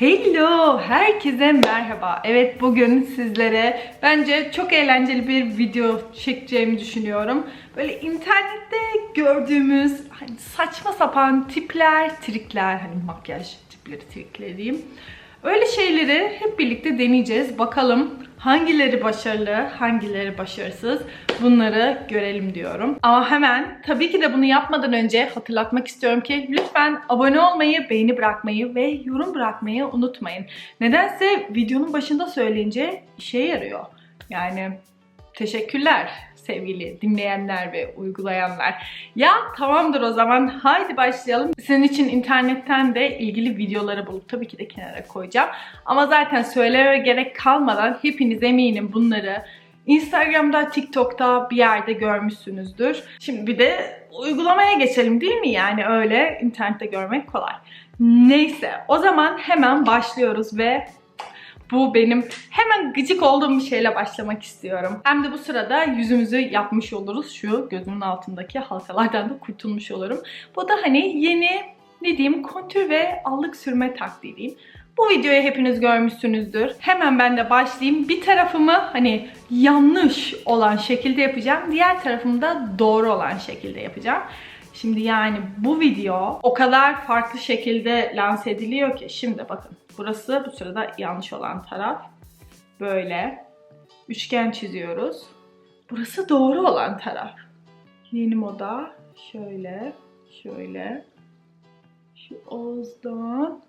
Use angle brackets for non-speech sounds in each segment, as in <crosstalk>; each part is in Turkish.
Hello, herkese merhaba. Evet bugün sizlere bence çok eğlenceli bir video çekeceğimi düşünüyorum. Böyle internette gördüğümüz hani saçma sapan tipler, trikler, hani makyaj tipleri, trikleri diyeyim. Öyle şeyleri hep birlikte deneyeceğiz. Bakalım hangileri başarılı, hangileri başarısız bunları görelim diyorum. Ama hemen tabii ki de bunu yapmadan önce hatırlatmak istiyorum ki lütfen abone olmayı, beğeni bırakmayı ve yorum bırakmayı unutmayın. Nedense videonun başında söyleyince işe yarıyor. Yani teşekkürler sevgili dinleyenler ve uygulayanlar. Ya tamamdır o zaman haydi başlayalım. Senin için internetten de ilgili videoları bulup tabii ki de kenara koyacağım. Ama zaten söyleme gerek kalmadan hepiniz eminim bunları Instagram'da, TikTok'ta bir yerde görmüşsünüzdür. Şimdi bir de uygulamaya geçelim değil mi? Yani öyle internette görmek kolay. Neyse o zaman hemen başlıyoruz ve bu benim hemen gıcık olduğum bir şeyle başlamak istiyorum. Hem de bu sırada yüzümüzü yapmış oluruz. Şu gözümün altındaki halkalardan da kurtulmuş olurum. Bu da hani yeni ne diyeyim kontür ve allık sürme taktiği. Bu videoyu hepiniz görmüşsünüzdür. Hemen ben de başlayayım. Bir tarafımı hani yanlış olan şekilde yapacağım. Diğer tarafımı da doğru olan şekilde yapacağım. Şimdi yani bu video o kadar farklı şekilde lanse ediliyor ki. Şimdi bakın burası bu sırada yanlış olan taraf. Böyle üçgen çiziyoruz. Burası doğru olan taraf. Yeni moda şöyle, şöyle. Şu ağızdan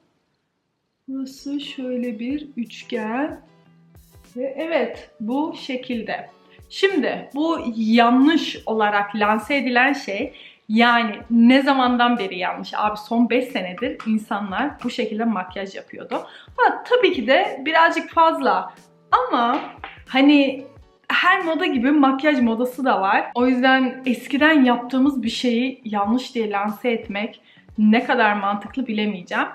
Burası şöyle bir üçgen. Ve evet bu şekilde. Şimdi bu yanlış olarak lanse edilen şey yani ne zamandan beri yanlış? Abi son 5 senedir insanlar bu şekilde makyaj yapıyordu. Ha, tabii ki de birazcık fazla ama hani her moda gibi makyaj modası da var. O yüzden eskiden yaptığımız bir şeyi yanlış diye lanse etmek ne kadar mantıklı bilemeyeceğim.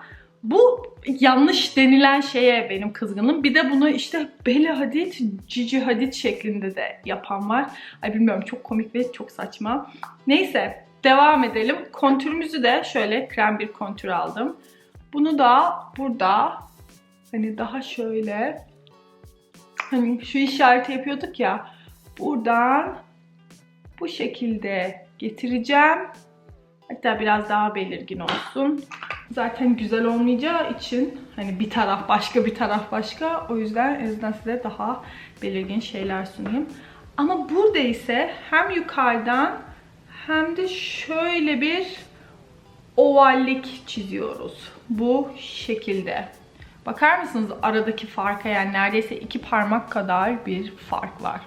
Bu yanlış denilen şeye benim kızgınım. Bir de bunu işte Bella Hadid, Gigi Hadid şeklinde de yapan var. Ay bilmiyorum çok komik ve çok saçma. Neyse devam edelim. Kontürümüzü de şöyle krem bir kontür aldım. Bunu da burada hani daha şöyle hani şu işareti yapıyorduk ya buradan bu şekilde getireceğim. Hatta biraz daha belirgin olsun. Zaten güzel olmayacağı için hani bir taraf başka bir taraf başka. O yüzden en azından size daha belirgin şeyler sunayım. Ama burada ise hem yukarıdan hem de şöyle bir ovallik çiziyoruz. Bu şekilde. Bakar mısınız aradaki farka yani neredeyse iki parmak kadar bir fark var.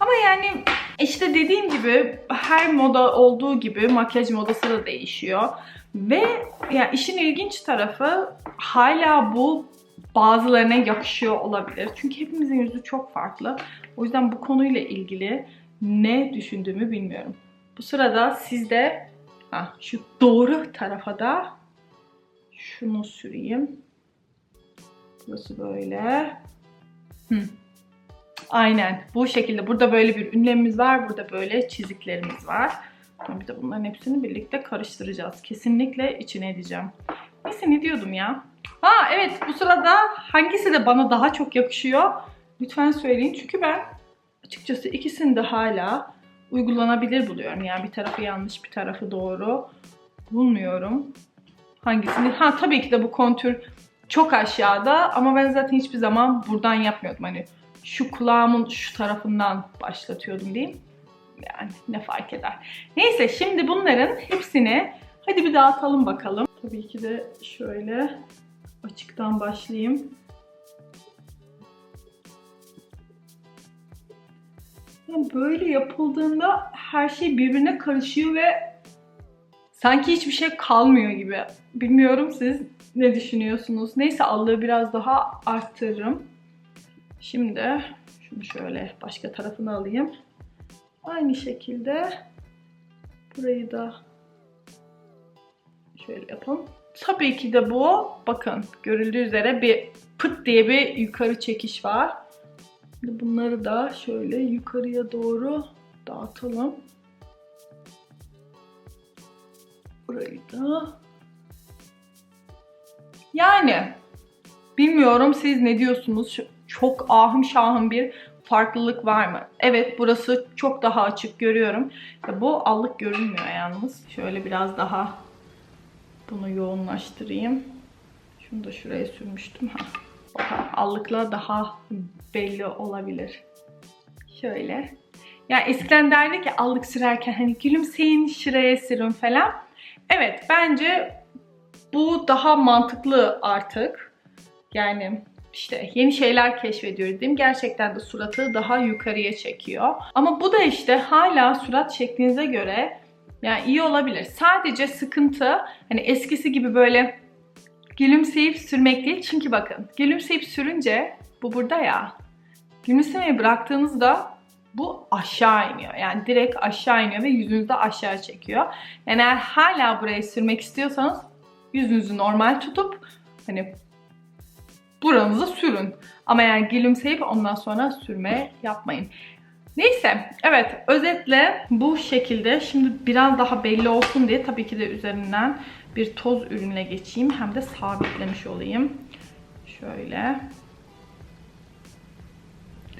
Ama yani işte dediğim gibi her moda olduğu gibi makyaj modası da değişiyor. Ve yani işin ilginç tarafı hala bu bazılarına yakışıyor olabilir. Çünkü hepimizin yüzü çok farklı. O yüzden bu konuyla ilgili ne düşündüğümü bilmiyorum. Bu sırada siz de ha, şu doğru tarafa da şunu süreyim. Burası böyle. Hı. Aynen bu şekilde. Burada böyle bir ünlemimiz var. Burada böyle çiziklerimiz var. Bir de bunların hepsini birlikte karıştıracağız. Kesinlikle içine edeceğim. Neyse ne diyordum ya? Ha evet bu sırada hangisi de bana daha çok yakışıyor? Lütfen söyleyin. Çünkü ben açıkçası ikisini de hala uygulanabilir buluyorum. Yani bir tarafı yanlış bir tarafı doğru bulmuyorum. Hangisini? Ha tabii ki de bu kontür çok aşağıda ama ben zaten hiçbir zaman buradan yapmıyordum. Hani şu kulağımın şu tarafından başlatıyordum diyeyim. Yani ne fark eder. Neyse şimdi bunların hepsini hadi bir dağıtalım bakalım. Tabii ki de şöyle açıktan başlayayım. Böyle yapıldığında her şey birbirine karışıyor ve sanki hiçbir şey kalmıyor gibi. Bilmiyorum siz ne düşünüyorsunuz? Neyse allığı biraz daha arttırırım. Şimdi şunu şöyle başka tarafını alayım. Aynı şekilde burayı da şöyle yapalım. Tabii ki de bu bakın görüldüğü üzere bir pıt diye bir yukarı çekiş var. Şimdi bunları da şöyle yukarıya doğru dağıtalım. Burayı da. Yani Bilmiyorum siz ne diyorsunuz? Çok ahım şahım bir farklılık var mı? Evet burası çok daha açık görüyorum. Ya bu allık görünmüyor yalnız. Şöyle biraz daha bunu yoğunlaştırayım. Şunu da şuraya sürmüştüm. Ha. Allıkla daha belli olabilir. Şöyle. Ya eskiden derdi ki allık sürerken hani gülümseyin şuraya sürün falan. Evet bence bu daha mantıklı artık. Yani işte yeni şeyler keşfediyoruz değil mi? Gerçekten de suratı daha yukarıya çekiyor. Ama bu da işte hala surat şeklinize göre yani iyi olabilir. Sadece sıkıntı hani eskisi gibi böyle gülümseyip sürmek değil. Çünkü bakın gülümseyip sürünce bu burada ya. Gülümsemeyi bıraktığınızda bu aşağı iniyor. Yani direkt aşağı iniyor ve yüzünüzü aşağı çekiyor. Yani eğer hala burayı sürmek istiyorsanız yüzünüzü normal tutup hani buranıza sürün. Ama yani gülümseyip ondan sonra sürme yapmayın. Neyse evet özetle bu şekilde şimdi biraz daha belli olsun diye tabii ki de üzerinden bir toz ürünle geçeyim. Hem de sabitlemiş olayım. Şöyle.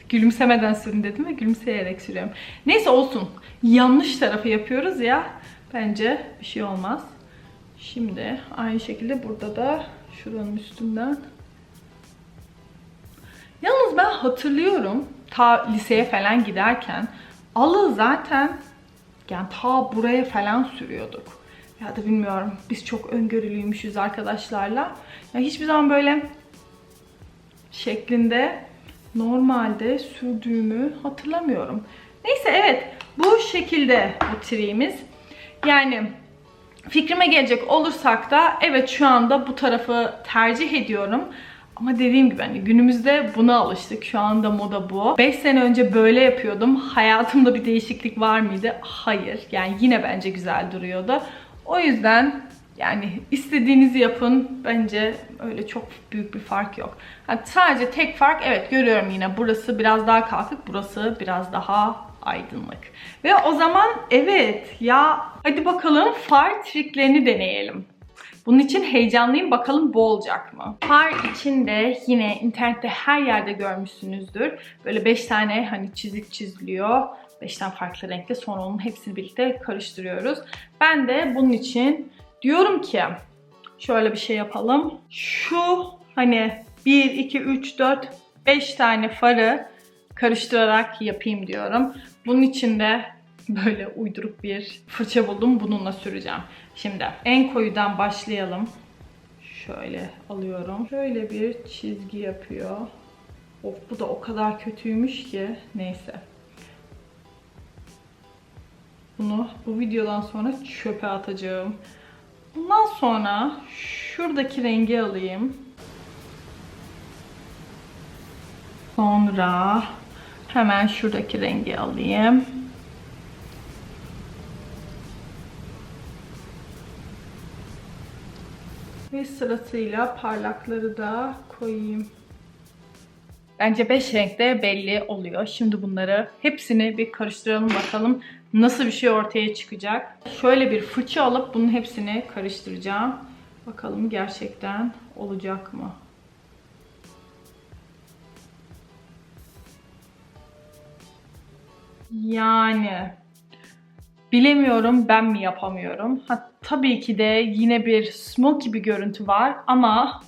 Gülümsemeden sürün dedim ve gülümseyerek sürüyorum. Neyse olsun. Yanlış tarafı yapıyoruz ya. Bence bir şey olmaz. Şimdi aynı şekilde burada da şuranın üstünden. Yalnız ben hatırlıyorum ta liseye falan giderken alı zaten yani ta buraya falan sürüyorduk. Ya da bilmiyorum biz çok öngörülüymüşüz arkadaşlarla. Yani hiçbir zaman böyle şeklinde normalde sürdüğümü hatırlamıyorum. Neyse evet bu şekilde bu triğimiz. Yani fikrime gelecek olursak da evet şu anda bu tarafı tercih ediyorum. Ama dediğim gibi hani günümüzde buna alıştık. Şu anda moda bu. 5 sene önce böyle yapıyordum. Hayatımda bir değişiklik var mıydı? Hayır. Yani yine bence güzel duruyordu. O yüzden yani istediğinizi yapın. Bence öyle çok büyük bir fark yok. Ha, sadece tek fark evet görüyorum yine burası biraz daha kalkık, burası biraz daha aydınlık. Ve o zaman evet ya hadi bakalım far triklerini deneyelim. Bunun için heyecanlıyım. Bakalım bu olacak mı? Far içinde yine internette her yerde görmüşsünüzdür. Böyle 5 tane hani çizik çiziliyor. 5 tane farklı renkte. Sonra onun hepsini birlikte karıştırıyoruz. Ben de bunun için diyorum ki şöyle bir şey yapalım. Şu hani 1, 2, 3, 4, 5 tane farı karıştırarak yapayım diyorum. Bunun için de böyle uyduruk bir fırça buldum. Bununla süreceğim. Şimdi en koyudan başlayalım. Şöyle alıyorum. Şöyle bir çizgi yapıyor. Of bu da o kadar kötüymüş ki. Neyse. Bunu bu videodan sonra çöpe atacağım. Bundan sonra şuradaki rengi alayım. Sonra hemen şuradaki rengi alayım. Ve sırasıyla parlakları da koyayım. Bence 5 renkte belli oluyor. Şimdi bunları hepsini bir karıştıralım bakalım nasıl bir şey ortaya çıkacak. Şöyle bir fırça alıp bunun hepsini karıştıracağım. Bakalım gerçekten olacak mı? Yani bilemiyorum ben mi yapamıyorum. Ha, tabii ki de yine bir smoky bir görüntü var ama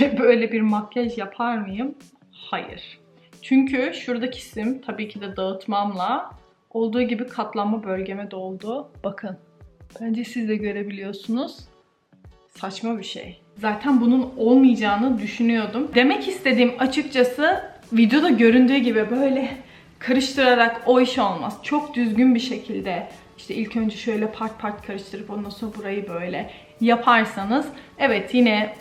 <laughs> böyle bir makyaj yapar mıyım? Hayır. Çünkü şuradaki isim tabii ki de dağıtmamla olduğu gibi katlanma bölgeme doldu. Bakın. Bence siz de görebiliyorsunuz. Saçma bir şey. Zaten bunun olmayacağını düşünüyordum. Demek istediğim açıkçası videoda göründüğü gibi böyle karıştırarak o iş olmaz. Çok düzgün bir şekilde işte ilk önce şöyle part part karıştırıp ondan sonra burayı böyle yaparsanız evet yine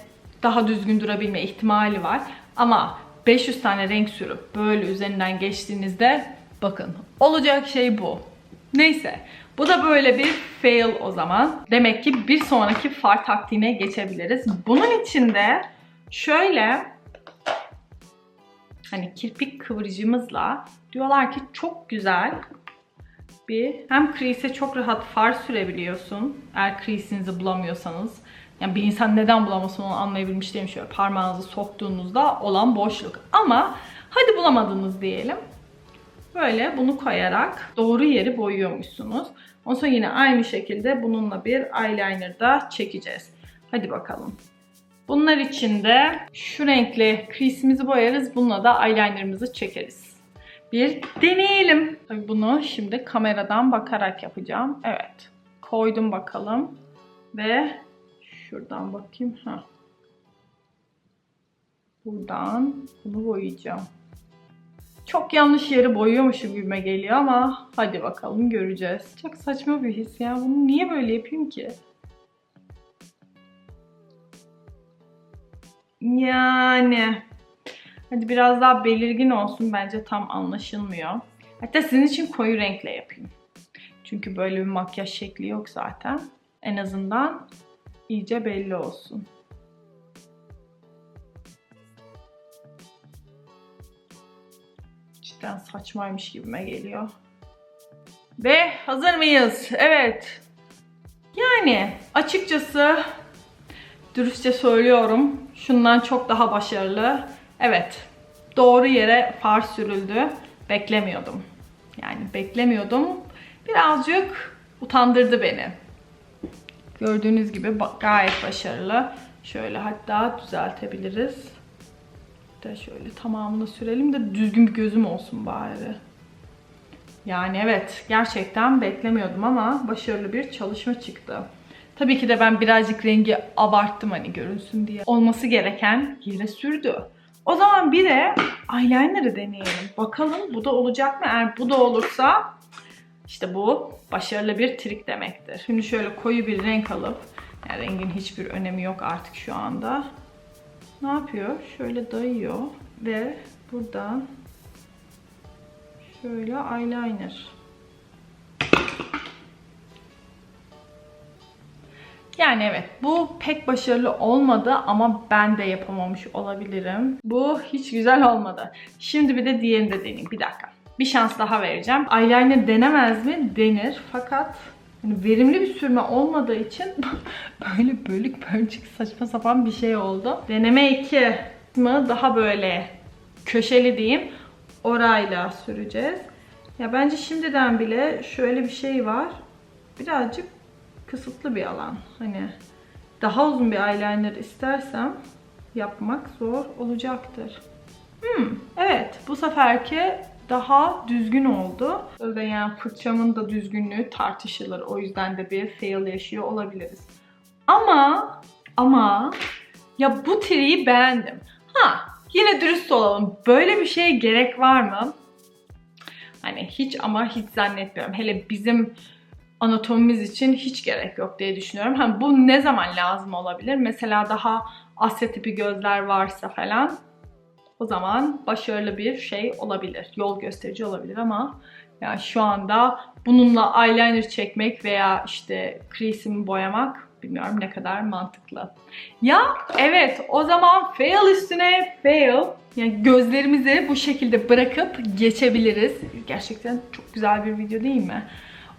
daha düzgün durabilme ihtimali var. Ama 500 tane renk sürüp böyle üzerinden geçtiğinizde bakın olacak şey bu. Neyse bu da böyle bir fail o zaman. Demek ki bir sonraki far taktiğine geçebiliriz. Bunun için de şöyle hani kirpik kıvırıcımızla diyorlar ki çok güzel bir hem crease'e çok rahat far sürebiliyorsun. Eğer crease'inizi bulamıyorsanız Yani bir insan neden bulamasın onu anlayabilmiş değilim. Şöyle parmağınızı soktuğunuzda olan boşluk. Ama hadi bulamadınız diyelim. Böyle bunu koyarak doğru yeri boyuyormuşsunuz. Ondan sonra yine aynı şekilde bununla bir eyeliner da çekeceğiz. Hadi bakalım. Bunlar için de şu renkli crease'imizi boyarız. Bununla da eyelinerımızı çekeriz. Bir deneyelim. Tabii bunu şimdi kameradan bakarak yapacağım. Evet. Koydum bakalım. Ve şuradan bakayım. Ha. Buradan bunu boyayacağım. Çok yanlış yeri boyuyormuşum gibime geliyor ama hadi bakalım göreceğiz. Çok saçma bir his ya. Bunu niye böyle yapayım ki? Yani hadi biraz daha belirgin olsun bence tam anlaşılmıyor. Hatta sizin için koyu renkle yapayım. Çünkü böyle bir makyaj şekli yok zaten. En azından iyice belli olsun. Cidden saçmaymış gibime geliyor. Ve hazır mıyız? Evet. Yani açıkçası dürüstçe söylüyorum. Şundan çok daha başarılı. Evet. Doğru yere far sürüldü. Beklemiyordum. Yani beklemiyordum. Birazcık utandırdı beni. Gördüğünüz gibi gayet başarılı. Şöyle hatta düzeltebiliriz. De şöyle tamamını sürelim de düzgün bir gözüm olsun bari. Yani evet gerçekten beklemiyordum ama başarılı bir çalışma çıktı. Tabii ki de ben birazcık rengi abarttım hani görünsün diye. Olması gereken yere sürdü. O zaman bir de eyeliner'ı deneyelim. Bakalım bu da olacak mı? Eğer bu da olursa işte bu başarılı bir trik demektir. Şimdi şöyle koyu bir renk alıp yani rengin hiçbir önemi yok artık şu anda. Ne yapıyor? Şöyle dayıyor ve buradan şöyle eyeliner. Yani evet bu pek başarılı olmadı ama ben de yapamamış olabilirim. Bu hiç güzel olmadı. Şimdi bir de diğerini de deneyeyim. Bir dakika. Bir şans daha vereceğim. Eyeliner denemez mi? Denir. Fakat yani verimli bir sürme olmadığı için <laughs> böyle bölük bölçük saçma sapan bir şey oldu. Deneme 2 mı daha böyle köşeli diyeyim orayla süreceğiz. Ya bence şimdiden bile şöyle bir şey var. Birazcık kısıtlı bir alan. Hani daha uzun bir eyeliner istersem yapmak zor olacaktır. Hmm, evet bu seferki daha düzgün oldu. Öyle yani fırçamın da düzgünlüğü tartışılır. O yüzden de bir fail yaşıyor olabiliriz. Ama ama ya bu triyi beğendim. Ha yine dürüst olalım. Böyle bir şeye gerek var mı? Hani hiç ama hiç zannetmiyorum. Hele bizim anatomimiz için hiç gerek yok diye düşünüyorum. Hani bu ne zaman lazım olabilir? Mesela daha Asya tipi gözler varsa falan o zaman başarılı bir şey olabilir. Yol gösterici olabilir ama ya şu anda bununla eyeliner çekmek veya işte crease'imi boyamak bilmiyorum ne kadar mantıklı. Ya evet o zaman fail üstüne fail. Yani gözlerimizi bu şekilde bırakıp geçebiliriz. Gerçekten çok güzel bir video değil mi?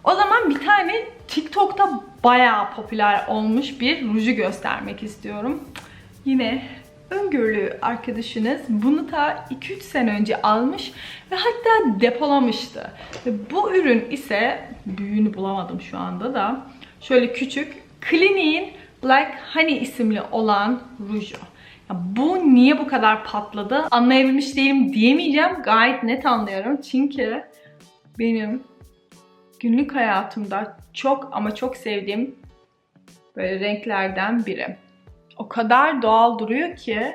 O zaman bir tane TikTok'ta bayağı popüler olmuş bir ruju göstermek istiyorum. Yine öngörülü arkadaşınız bunu ta 2-3 sene önce almış ve hatta depolamıştı. Ve bu ürün ise büyüğünü bulamadım şu anda da. Şöyle küçük Clinique'in Black Honey isimli olan ruju. Ya bu niye bu kadar patladı anlayabilmiş değilim diyemeyeceğim. Gayet net anlıyorum. Çünkü benim günlük hayatımda çok ama çok sevdiğim böyle renklerden biri. O kadar doğal duruyor ki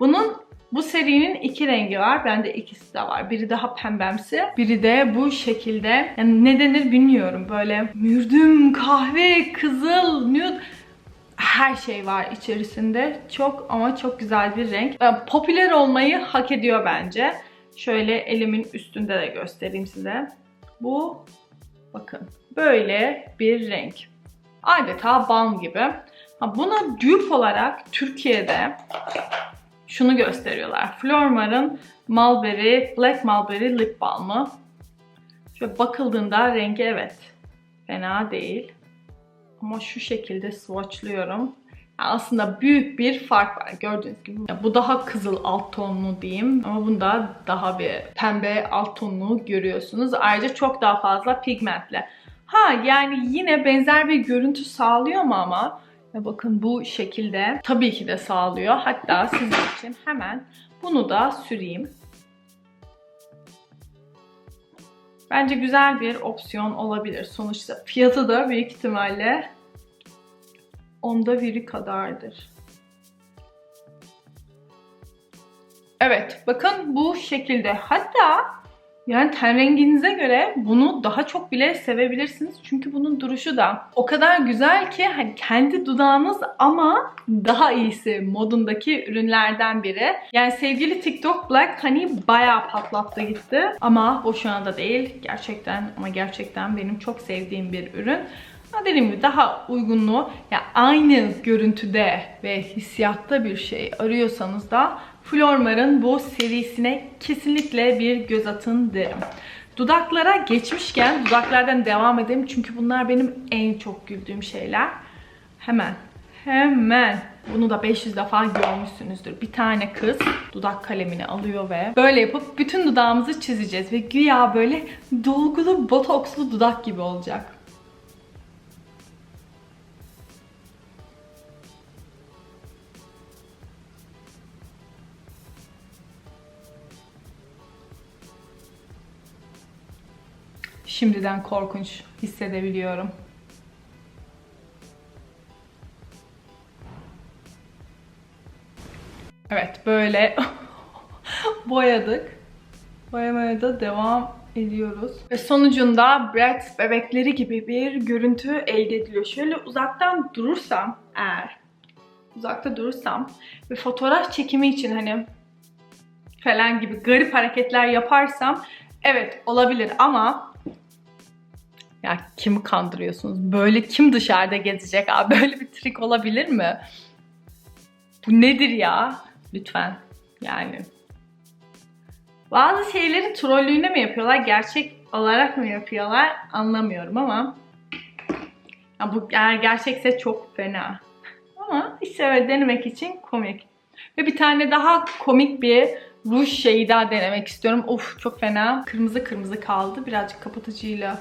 bunun bu serinin iki rengi var. Bende ikisi de var. Biri daha pembemsi. Biri de bu şekilde. Yani ne denir bilmiyorum. Böyle mürdüm, kahve, kızıl, nude her şey var içerisinde. Çok ama çok güzel bir renk. Popüler olmayı hak ediyor bence. Şöyle elimin üstünde de göstereyim size. Bu bakın böyle bir renk. Adeta balm gibi. Ha, buna dupe olarak Türkiye'de şunu gösteriyorlar. Flormar'ın Mulberry, Black Mulberry Lip Balm'ı. Şöyle bakıldığında rengi evet fena değil. Ama şu şekilde swatchlıyorum. Aslında büyük bir fark var gördüğünüz gibi. Bu daha kızıl alt tonlu diyeyim ama bunda daha bir pembe alt tonlu görüyorsunuz. Ayrıca çok daha fazla pigmentli. Ha yani yine benzer bir görüntü sağlıyor mu ama? Ya bakın bu şekilde tabii ki de sağlıyor. Hatta sizin için hemen bunu da süreyim. Bence güzel bir opsiyon olabilir. Sonuçta fiyatı da büyük ihtimalle onda biri kadardır. Evet, bakın bu şekilde. Hatta yani ten renginize göre bunu daha çok bile sevebilirsiniz. Çünkü bunun duruşu da o kadar güzel ki hani kendi dudağınız ama daha iyisi modundaki ürünlerden biri. Yani sevgili TikTok Black Honey bayağı patlattı gitti. Ama o şu anda değil. Gerçekten ama gerçekten benim çok sevdiğim bir ürün. Ama dediğim gibi daha uygunluğu yani aynı görüntüde ve hissiyatta bir şey arıyorsanız da Flormar'ın bu serisine kesinlikle bir göz atın derim. Dudaklara geçmişken dudaklardan devam edelim çünkü bunlar benim en çok güldüğüm şeyler. Hemen Hemen. Bunu da 500 defa görmüşsünüzdür. Bir tane kız dudak kalemini alıyor ve böyle yapıp bütün dudağımızı çizeceğiz. Ve güya böyle dolgulu, botokslu dudak gibi olacak. Şimdiden korkunç hissedebiliyorum. Evet böyle <laughs> boyadık. Boyamaya da devam ediyoruz. Ve sonucunda Bratz bebekleri gibi bir görüntü elde ediliyor. Şöyle uzaktan durursam eğer uzakta durursam ve fotoğraf çekimi için hani falan gibi garip hareketler yaparsam evet olabilir ama ya kimi kandırıyorsunuz? Böyle kim dışarıda gezecek abi? Böyle bir trik olabilir mi? Bu nedir ya? Lütfen. Yani. Bazı şeyleri trollüğüne mi yapıyorlar? Gerçek olarak mı yapıyorlar? Anlamıyorum ama. Ya bu eğer gerçekse çok fena. Ama işte öyle denemek için komik. Ve bir tane daha komik bir ruj şeyi daha denemek istiyorum. Of çok fena. Kırmızı kırmızı kaldı. Birazcık kapatıcıyla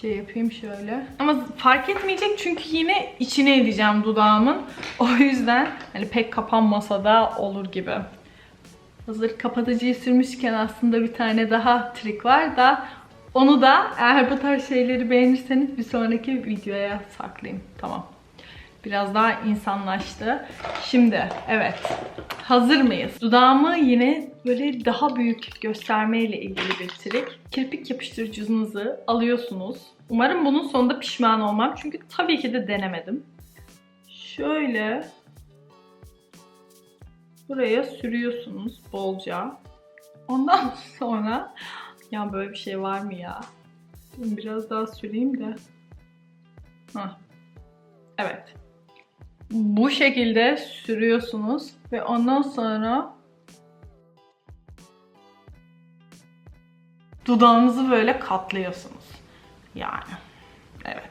şey yapayım şöyle. Ama fark etmeyecek çünkü yine içine edeceğim dudağımın. O yüzden hani pek kapanmasa da olur gibi. Hazır kapatıcıyı sürmüşken aslında bir tane daha trik var da onu da eğer bu tarz şeyleri beğenirseniz bir sonraki videoya saklayayım. Tamam. Biraz daha insanlaştı. Şimdi evet. Hazır mıyız? Dudağımı yine böyle daha büyük göstermeyle ilgili bir trik. Kirpik yapıştırıcınızı alıyorsunuz. Umarım bunun sonunda pişman olmam. Çünkü tabii ki de denemedim. Şöyle buraya sürüyorsunuz bolca. Ondan <laughs> sonra ya böyle bir şey var mı ya? Biraz daha süreyim de. Hah. Evet bu şekilde sürüyorsunuz ve ondan sonra dudağınızı böyle katlıyorsunuz. Yani evet.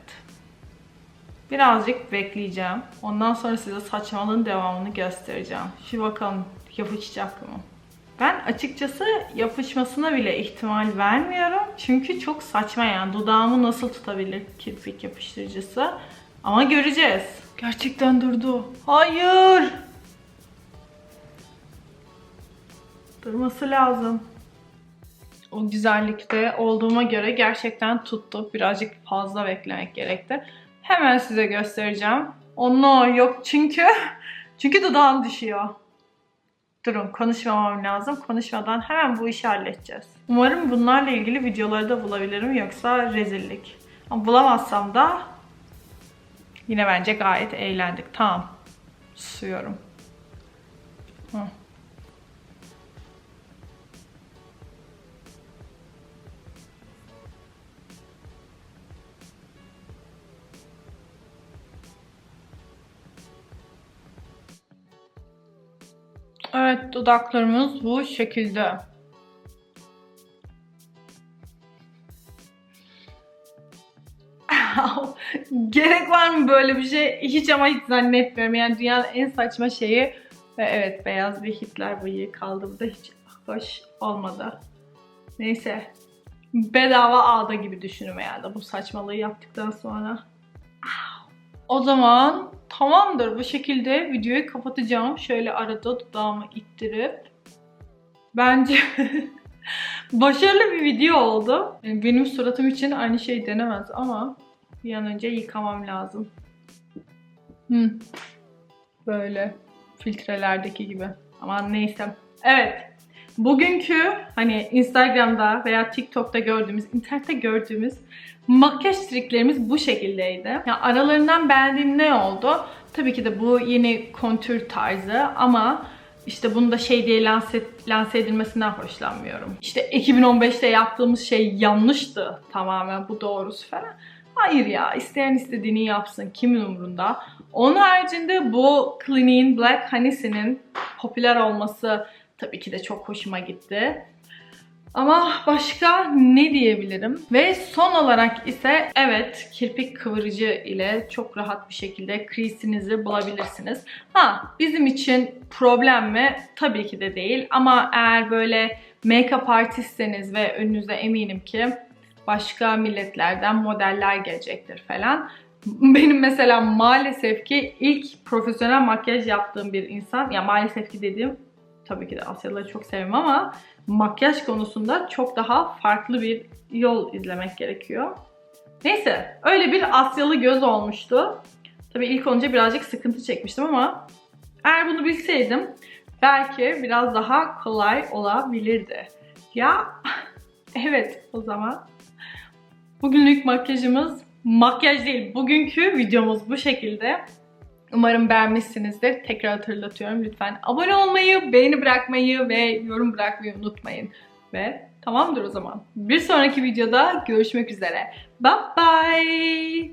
Birazcık bekleyeceğim. Ondan sonra size saçmalığın devamını göstereceğim. Şu bakalım yapışacak mı? Ben açıkçası yapışmasına bile ihtimal vermiyorum. Çünkü çok saçma yani. Dudağımı nasıl tutabilir kirpik yapıştırıcısı? Ama göreceğiz. Gerçekten durdu. Hayır. Durması lazım. O güzellikte olduğuma göre gerçekten tuttu. Birazcık fazla beklemek gerekti. Hemen size göstereceğim. Onu yok çünkü <laughs> çünkü dudağım düşüyor. Durun konuşmamam lazım. Konuşmadan hemen bu işi halledeceğiz. Umarım bunlarla ilgili videoları da bulabilirim yoksa rezillik. Ama bulamazsam da Yine bence gayet eğlendik. Tamam. Susuyorum. Hı. Evet dudaklarımız bu şekilde. <laughs> Gerek var mı böyle bir şey? Hiç ama hiç zannetmiyorum. Yani dünyanın en saçma şeyi ve evet beyaz bir Hitler bıyığı kaldı. Bu da hiç hoş olmadı. Neyse. Bedava ağda gibi düşünün herhalde bu saçmalığı yaptıktan sonra. O zaman tamamdır. Bu şekilde videoyu kapatacağım. Şöyle arada dudağımı ittirip. Bence <laughs> başarılı bir video oldu. Benim suratım için aynı şey denemez ama bir an önce yıkamam lazım. Hı. Böyle filtrelerdeki gibi. Ama neyse. Evet. Bugünkü hani Instagram'da veya TikTok'ta gördüğümüz, internette gördüğümüz makyaj triklerimiz bu şekildeydi. Yani aralarından beğendiğim ne oldu? Tabii ki de bu yeni kontür tarzı ama işte bunu da şey diye lanse, lanse edilmesinden hoşlanmıyorum. İşte 2015'te yaptığımız şey yanlıştı tamamen bu doğrusu falan. Hayır ya isteyen istediğini yapsın kimin umurunda. Onun haricinde bu Clinique Black Honey'sinin popüler olması tabii ki de çok hoşuma gitti. Ama başka ne diyebilirim? Ve son olarak ise evet kirpik kıvırıcı ile çok rahat bir şekilde crease'inizi bulabilirsiniz. Ha bizim için problem mi? Tabii ki de değil ama eğer böyle make-up artistseniz ve önünüze eminim ki başka milletlerden modeller gelecektir falan. <laughs> Benim mesela maalesef ki ilk profesyonel makyaj yaptığım bir insan, ya maalesef ki dediğim tabii ki de Asyalıları çok sevmem ama makyaj konusunda çok daha farklı bir yol izlemek gerekiyor. Neyse öyle bir Asyalı göz olmuştu. Tabii ilk önce birazcık sıkıntı çekmiştim ama eğer bunu bilseydim belki biraz daha kolay olabilirdi. Ya <laughs> evet o zaman bugünlük makyajımız makyaj değil bugünkü videomuz bu şekilde. Umarım beğenmişsinizdir. Tekrar hatırlatıyorum. Lütfen abone olmayı, beğeni bırakmayı ve yorum bırakmayı unutmayın. Ve tamamdır o zaman. Bir sonraki videoda görüşmek üzere. Bye bye.